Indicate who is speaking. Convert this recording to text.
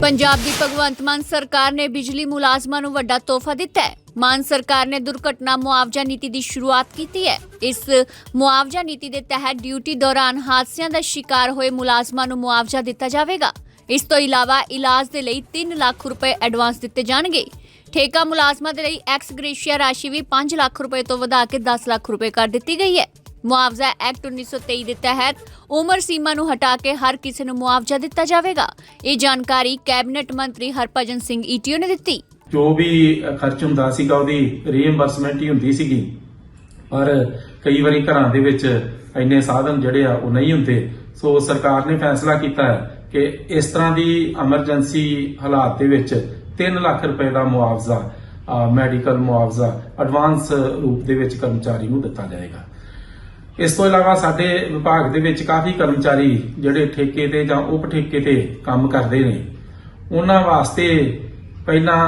Speaker 1: ਪੰਜਾਬ ਦੀ ਭਗਵੰਤ ਮਾਨ ਸਰਕਾਰ ਨੇ ਬਿਜਲੀ ਮੁਲਾਜ਼ਮਾਂ ਨੂੰ ਵੱਡਾ ਤੋਹਫਾ ਦਿੱਤਾ ਹੈ। ਮਾਨ ਸਰਕਾਰ ਨੇ ਦੁਰਘਟਨਾ ਮੁਆਵਜ਼ਾ ਨੀਤੀ ਦੀ ਸ਼ੁਰੂਆਤ ਕੀਤੀ ਹੈ। ਇਸ ਮੁਆਵਜ਼ਾ ਨੀਤੀ ਦੇ ਤਹਿਤ ਡਿਊਟੀ ਦੌਰਾਨ ਹਾਦਸਿਆਂ ਦਾ ਸ਼ਿਕਾਰ ਹੋਏ ਮੁਲਾਜ਼ਮਾਂ ਨੂੰ ਮੁਆਵਜ਼ਾ ਦਿੱਤਾ ਜਾਵੇਗਾ। ਇਸ ਤੋਂ ਇਲਾਵਾ ਇਲਾਜ ਦੇ ਲਈ 3 ਲੱਖ ਰੁਪਏ ਐਡਵਾਂਸ ਦਿੱਤੇ ਜਾਣਗੇ। ਠੇਕਾ ਮੁਲਾਜ਼ਮਾਂ ਦੇ ਲਈ ਐਕਸ ਗ੍ਰੇਸ਼ੀਆ ਰਾਸ਼ੀ ਵੀ 5 ਲੱਖ ਰੁਪਏ ਤੋਂ ਵਧਾ ਕੇ 10 ਲੱਖ ਰੁਪਏ ਕਰ ਦਿੱਤੀ ਗਈ ਹੈ। ਮੁਆਵਜ਼ਾ ਐਕਟ 1923 ਦੇ ਤਹਿਤ ਉਮਰ ਸੀਮਾ ਨੂੰ ਹਟਾ ਕੇ ਹਰ ਕਿਸੇ ਨੂੰ ਮੁਆਵਜ਼ਾ ਦਿੱਤਾ ਜਾਵੇਗਾ। ਇਹ ਜਾਣਕਾਰੀ ਕੈਬਨਿਟ ਮੰਤਰੀ ਹਰਭਜਨ ਸਿੰਘ ਈਟੀਓ ਨੇ ਦਿੱਤੀ।
Speaker 2: ਜੋ ਵੀ ਖਰਚ ਹੁੰਦਾ ਸੀਗਾ, ਉਹਦੀ ਰੀਇੰਬਰਸਮੈਂਟ ਹੀ ਹੁੰਦੀ ਸੀਗੀ। ਪਰ ਕਈ ਵਾਰੀ ਘਰਾਂ ਦੇ ਵਿੱਚ ਇੰਨੇ ਸਾਧਨ ਜਿਹੜੇ ਆ, ਉਹ ਨਹੀਂ ਹੁੰਦੇ। ਸੋ ਸਰਕਾਰ ਨੇ ਫੈਸਲਾ ਕੀਤਾ ਹੈ ਕਿ ਇਸ ਤਰ੍ਹਾਂ ਦੀ ਐਮਰਜੈਂਸੀ ਹਾਲਾਤ ਦੇ ਵਿੱਚ 3 ਲੱਖ ਰੁਪਏ ਦਾ ਮੁਆਵਜ਼ਾ ਮੈਡੀਕਲ ਮੁਆਵਜ਼ਾ ਐਡਵਾਂਸ ਰੂਪ ਦੇ ਵਿੱਚ ਕਰਮਚਾਰੀ ਨੂੰ ਦਿੱਤਾ ਜਾਏਗਾ। ਇਸ ਤੋਂ ਇਲਾਵਾ ਸਾਡੇ ਵਿਭਾਗ ਦੇ ਵਿੱਚ ਕਾਫੀ ਕਰਮਚਾਰੀ ਜਿਹੜੇ ਠੇਕੇ ਤੇ ਜਾਂ ਉਪ ਠੇਕੇ ਤੇ ਕੰਮ ਕਰਦੇ ਨੇ। ਉਹਨਾਂ ਵਾਸਤੇ ਪਹਿਲਾਂ